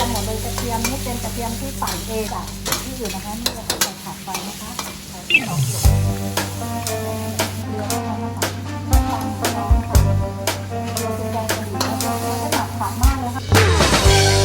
ทียมหมดเลยกระเทียมนี่เป็นกระเทียมที่ฝังเองจากที่อยู่นะคะนี่เราใส่ผัดไปนะคะใส่ผักเดือดมากเลยค่ะ